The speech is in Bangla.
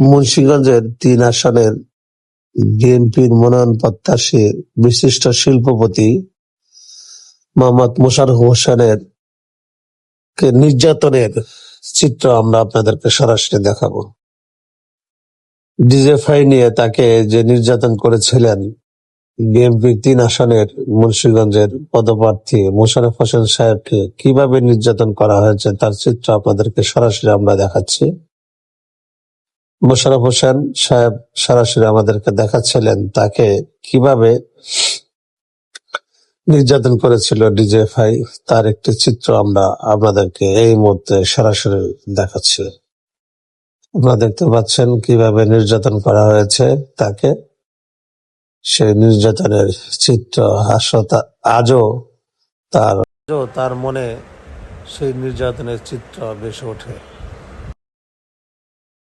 মুন্সিগঞ্জের তিন আসনের বিএনপির মনোনয়ন প্রত্যাশী বিশিষ্ট শিল্পপতি মোহাম্মদ মোশাররফ হোসেনের কে নির্যাতনের চিত্র আমরা আপনাদেরকে সরাসরি দেখাবো। ডিজেফাই নিয়ে তাকে যে নির্যাতন করেছিলেন, বিএনপির তিন আসনের মুন্সিগঞ্জের পদপ্রার্থী মোশাররফ হোসেন সাহেবকে কীভাবে নির্যাতন করা হয়েছে তার চিত্র আপনাদেরকে সরাসরি আমরা দেখাচ্ছি। মোশাররফ হোসেন সাহেব সরাসরি আমাদেরকে দেখাচ্ছিলেন, তাকে কীভাবে নির্যাতন করেছিল ডিজেফাই তার একটি চিত্র আমরা আপনাদেরকে এই মুহূর্তে সরাসরি দেখাচ্ছি। আপনারা দেখতে পাচ্ছেন কীভাবে নির্যাতন করা হয়েছে তাকে। সেই নির্যাতনের চিত্র হাস্যতা আজও তার আজও তার মনে সেই নির্যাতনের চিত্র ভেসে ওঠে।